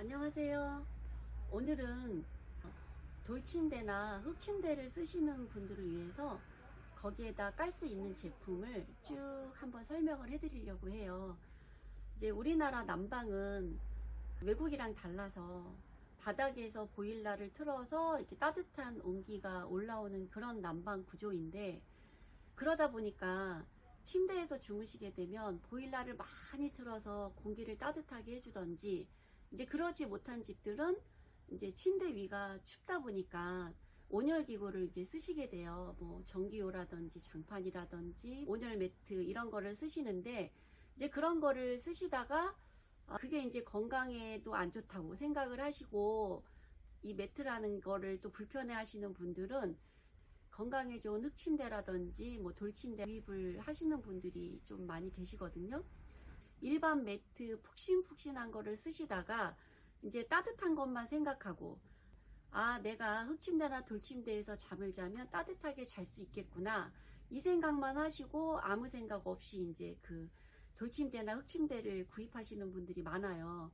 안녕하세요. 오늘은 돌침대나 흙침대를 쓰시는 분들을 위해서 거기에다 깔 수 있는 제품을 쭉 한번 설명을 해 드리려고 해요. 이제 우리나라 난방은 외국이랑 달라서 바닥에서 보일러를 틀어서 이렇게 따뜻한 온기가 올라오는 그런 난방 구조인데 그러다 보니까 침대에서 주무시게 되면 보일러를 많이 틀어서 공기를 따뜻하게 해주던지 이제 그러지 못한 집들은 이제 침대 위가 춥다 보니까 온열 기구를 이제 쓰시게 돼요. 뭐 전기요라든지 장판이라든지 온열 매트 이런 거를 쓰시는데 이제 그런 거를 쓰시다가 아, 그게 이제 건강에도 안 좋다고 생각을 하시고 이 매트라는 거를 또 불편해 하시는 분들은 건강에 좋은 흙침대라든지 뭐 돌침대 구입을 하시는 분들이 좀 많이 계시거든요. 일반 매트 푹신푹신한 거를 쓰시다가 이제 따뜻한 것만 생각하고 아 내가 흙침대나 돌침대에서 잠을 자면 따뜻하게 잘 수 있겠구나 이 생각만 하시고 아무 생각 없이 이제 그 돌침대나 흙침대를 구입하시는 분들이 많아요.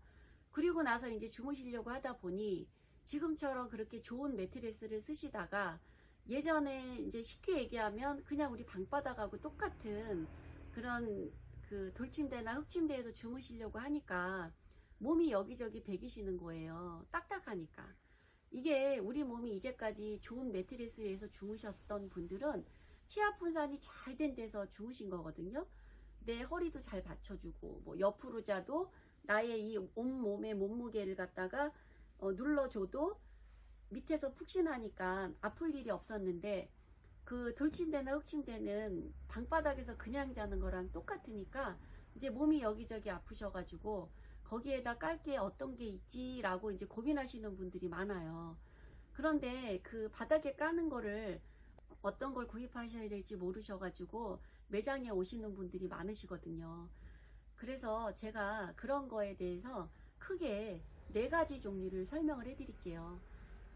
그리고 나서 이제 주무시려고 하다 보니 지금처럼 그렇게 좋은 매트리스를 쓰시다가 예전에 이제 쉽게 얘기하면 그냥 우리 방바닥하고 똑같은 그런 그 돌침대나 흙침대에서 주무시려고 하니까 몸이 여기저기 베기시는 거예요. 딱딱하니까. 이게 우리 몸이 이제까지 좋은 매트리스에서 주무셨던 분들은 치아 분산이 잘 된 데서 주무신 거거든요. 내 허리도 잘 받쳐주고 뭐 옆으로 자도 나의 이 온몸의 몸무게를 갖다가 어, 눌러줘도 밑에서 푹신하니까 아플 일이 없었는데 그 돌침대나 흙침대는 방바닥에서 그냥 자는 거랑 똑같으니까 이제 몸이 여기저기 아프셔가지고 거기에다 깔 게 어떤 게 있지라고 이제 고민하시는 분들이 많아요. 그런데 그 바닥에 까는 거를 어떤 걸 구입하셔야 될지 모르셔가지고 매장에 오시는 분들이 많으시거든요. 그래서 제가 그런 거에 대해서 크게 네 가지 종류를 설명을 해드릴게요.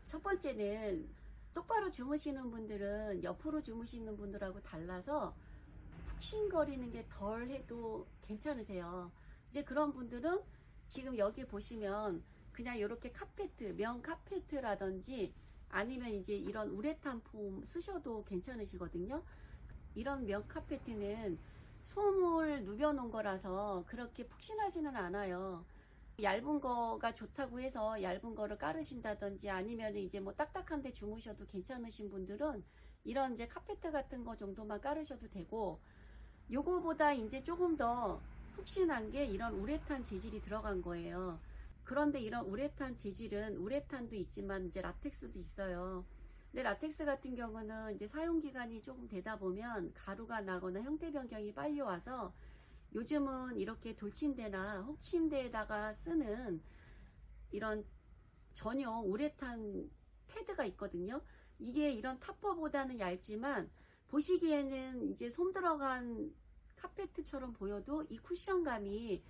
첫 번째는 똑바로 주무시는 분들은 옆으로 주무시는 분들하고 달라서 푹신거리는 게 덜 해도 괜찮으세요. 이제 그런 분들은 지금 여기 보시면 그냥 이렇게 카페트, 면 카페트라든지 아니면 이제 이런 우레탄 폼 쓰셔도 괜찮으시거든요. 이런 면 카페트는 솜을 누벼 놓은 거라서 그렇게 푹신하지는 않아요. 얇은 거가 좋다고 해서 얇은 거를 깔으신다든지 아니면 이제 뭐 딱딱한데 주무셔도 괜찮으신 분들은 이런 이제 카페트 같은 거 정도만 깔으셔도 되고 요거보다 이제 조금 더 푹신한 게 이런 우레탄 재질이 들어간 거예요. 그런데 이런 우레탄 재질은 우레탄도 있지만 이제 라텍스도 있어요. 근데 라텍스 같은 경우는 이제 사용 기간이 조금 되다 보면 가루가 나거나 형태 변경이 빨리 와서 요즘은 이렇게 돌침대나 혹침대에다가 쓰는 이런 전용 우레탄 패드가 있거든요. 이게 이런 타퍼보다는 얇지만 보시기에는 이제 솜 들어간 카페트처럼 보여도 이 쿠션감이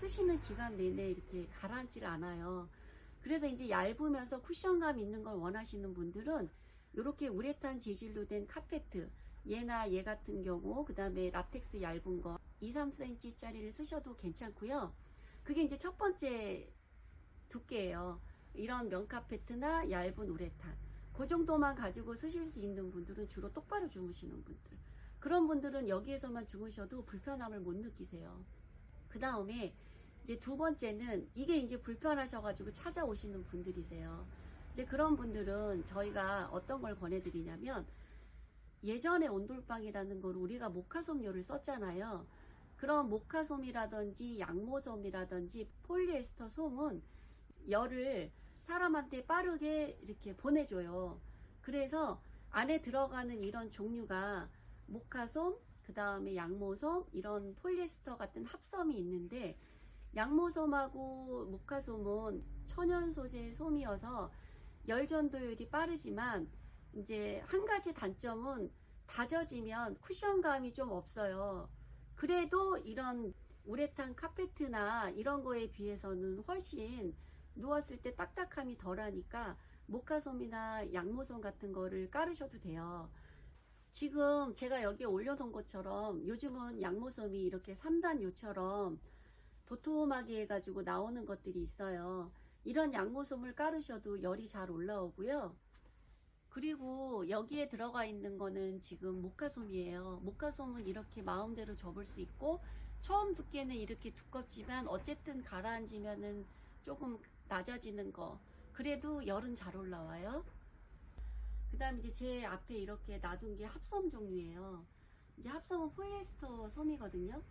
쓰시는 기간 내내 이렇게 가라앉질 않아요. 그래서 이제 얇으면서 쿠션감 있는 걸 원하시는 분들은 이렇게 우레탄 재질로 된 카페트 얘나 얘 같은 경우 그 다음에 라텍스 얇은 거 2, 3cm 짜리를 쓰셔도 괜찮고요. 그게 이제 첫 번째 두께예요. 이런 면 카페트나 얇은 우레탄 그 정도만 가지고 쓰실 수 있는 분들은 주로 똑바로 주무시는 분들 그런 분들은 여기에서만 주무셔도 불편함을 못 느끼세요. 그 다음에 이제 두 번째는 이게 이제 불편하셔가지고 찾아오시는 분들이세요. 이제 그런 분들은 저희가 어떤 걸 권해드리냐면 예전에 온돌방이라는 걸 우리가 모카솜료를 썼잖아요. 그런 모카 솜이라든지 양모 솜이라든지 폴리에스터 솜은 열을 사람한테 빠르게 이렇게 보내줘요. 그래서 안에 들어가는 이런 종류가 모카솜, 그 다음에 양모솜, 이런 폴리에스터 같은 합섬이 있는데 양모솜하고 모카솜은 천연 소재 솜이어서 열 전도율이 빠르지만 이제 한 가지 단점은 다져지면 쿠션감이 좀 없어요. 그래도 이런 우레탄 카페트나 이런 거에 비해서는 훨씬 누웠을 때 딱딱함이 덜하니까 모카솜이나 양모솜 같은 거를 깔으셔도 돼요. 지금 제가 여기에 올려놓은 것처럼 요즘은 양모솜이 이렇게 3단 요처럼 도톰하게 해가지고 나오는 것들이 있어요. 이런 양모솜을 깔으셔도 열이 잘 올라오고요. 그리고 여기에 들어가 있는 거는 지금 모카솜이에요. 모카솜은 이렇게 마음대로 접을 수 있고 처음 두께는 이렇게 두껍지만 어쨌든 가라앉으면은 조금 낮아지는 거. 그래도 열은 잘 올라와요. 그 다음에 이제 제 앞에 이렇게 놔둔 게 합섬 종류예요. 이제 합섬은 폴리에스터 솜이거든요.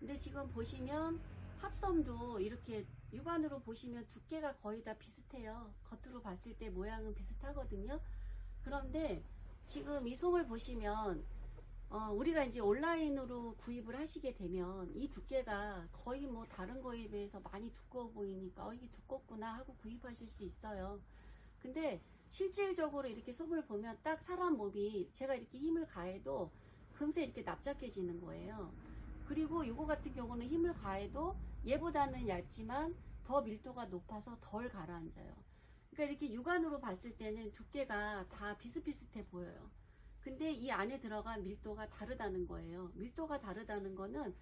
근데 지금 보시면 합섬도 이렇게 육안으로 보시면 두께가 거의 다 비슷해요. 겉으로 봤을 때 모양은 비슷하거든요. 그런데 지금 이 솜을 보시면 어, 우리가 이제 온라인으로 구입을 하시게 되면 이 두께가 거의 뭐 다른 거에 비해서 많이 두꺼워 보이니까 어, 이게 두껍구나 하고 구입하실 수 있어요. 근데 실질적으로 이렇게 솜을 보면 딱 사람 몸이 제가 이렇게 힘을 가해도 금세 이렇게 납작해지는 거예요. 그리고 이거 같은 경우는 힘을 가해도 얘보다는 얇지만 더 밀도가 높아서 덜 가라앉아요. 그러니까 이렇게 육안으로 봤을 때는 두께가 다 비슷비슷해 보여요. 근데 이 안에 들어간 밀도가 다르다는 거예요. 밀도가 다르다는 거는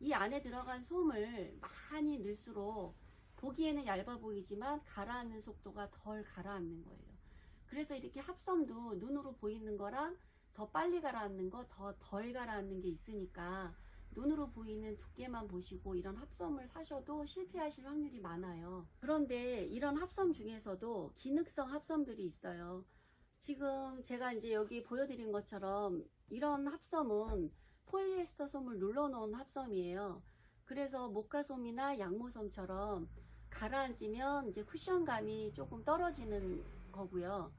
이 안에 들어간 솜을 많이 넣을수록 보기에는 얇아 보이지만 가라앉는 속도가 덜 가라앉는 거예요. 그래서 이렇게 합섬도 눈으로 보이는 거랑 더 빨리 가라앉는 거, 더 덜 가라앉는 게 있으니까 눈으로 보이는 두께만 보시고 이런 합섬을 사셔도 실패하실 확률이 많아요. 그런데 이런 합섬 중에서도 기능성 합섬들이 있어요. 지금 제가 이제 여기 보여드린 것처럼 이런 합섬은 폴리에스터 솜을 눌러놓은 합섬이에요. 그래서 모카솜이나 양모솜처럼 가라앉으면 이제 쿠션감이 조금 떨어지는 거고요.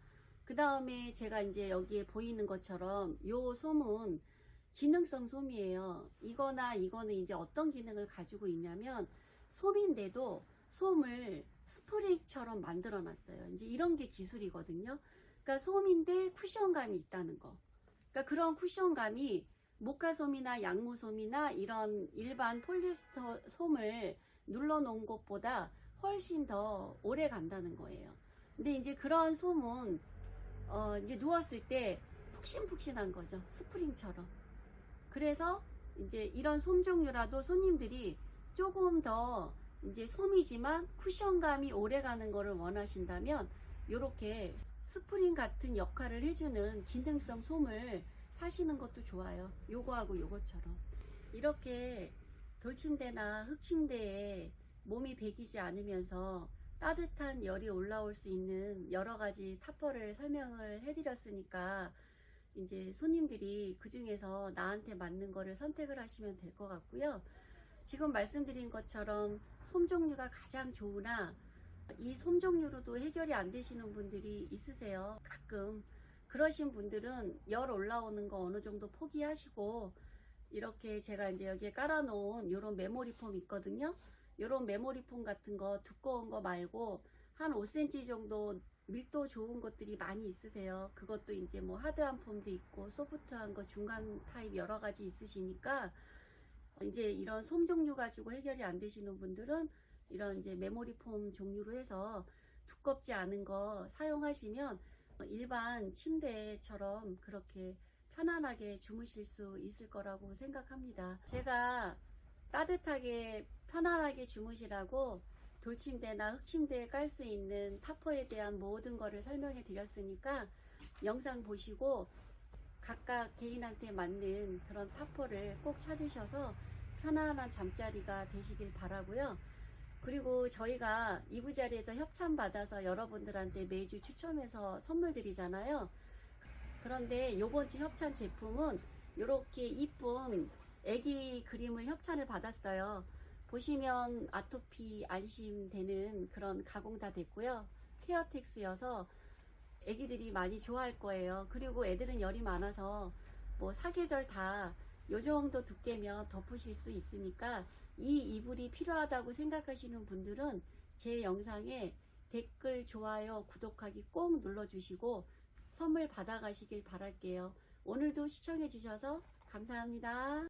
그 다음에 제가 이제 여기에 보이는 것처럼 요 솜은 기능성 솜이에요. 이거나 이거는 이제 어떤 기능을 가지고 있냐면 솜인데도 솜을 스프링처럼 만들어 놨어요. 이제 이런 게 기술이거든요. 그러니까 솜인데 쿠션감이 있다는 거. 그러니까 그런 쿠션감이 모카솜이나 양모솜이나 이런 일반 폴리스터 솜을 눌러 놓은 것보다 훨씬 더 오래 간다는 거예요. 근데 이제 그런 솜은 어 이제 누웠을 때 푹신푹신한 거죠. 스프링처럼. 그래서 이제 이런 솜 종류라도 손님들이 조금 더 이제 솜이지만 쿠션감이 오래 가는 거를 원하신다면 이렇게 스프링 같은 역할을 해주는 기능성 솜을 사시는 것도 좋아요. 요거하고 요거처럼. 이렇게 돌침대나 흙침대에 몸이 배기지 않으면서 따뜻한 열이 올라올 수 있는 여러 가지 타퍼를 설명을 해드렸으니까 이제 손님들이 그 중에서 나한테 맞는 거를 선택을 하시면 될 것 같고요. 지금 말씀드린 것처럼 솜 종류가 가장 좋으나 이 솜 종류로도 해결이 안 되시는 분들이 있으세요. 가끔. 그러신 분들은 열 올라오는 거 어느 정도 포기하시고 이렇게 제가 이제 여기에 깔아놓은 이런 메모리 폼 있거든요. 이런 메모리 폼 같은 거 두꺼운 거 말고 한 5cm 정도 밀도 좋은 것들이 많이 있으세요. 그것도 이제 뭐 하드한 폼도 있고 소프트한 거 중간 타입 여러 가지 있으시니까 이제 이런 솜 종류 가지고 해결이 안 되시는 분들은 이런 이제 메모리 폼 종류로 해서 두껍지 않은 거 사용하시면 일반 침대처럼 그렇게 편안하게 주무실 수 있을 거라고 생각합니다. 제가 따뜻하게 편안하게 주무시라고 돌침대나 흙침대에 깔 수 있는 타퍼에 대한 모든 거를 설명해 드렸으니까 영상 보시고 각각 개인한테 맞는 그런 타퍼를 꼭 찾으셔서 편안한 잠자리가 되시길 바라고요. 그리고 저희가 이부자리에서 협찬 받아서 여러분들한테 매주 추첨해서 선물 드리잖아요. 그런데 요번 주 협찬 제품은 이렇게 이쁜 애기 그림을 협찬을 받았어요. 보시면 아토피 안심되는 그런 가공 다 됐고요. 케어텍스여서 애기들이 많이 좋아할 거예요. 그리고 애들은 열이 많아서 뭐 사계절 다 요 정도 두께면 덮으실 수 있으니까 이 이불이 필요하다고 생각하시는 분들은 제 영상에 댓글, 좋아요, 구독하기 꼭 눌러주시고 선물 받아가시길 바랄게요. 오늘도 시청해주셔서 감사합니다.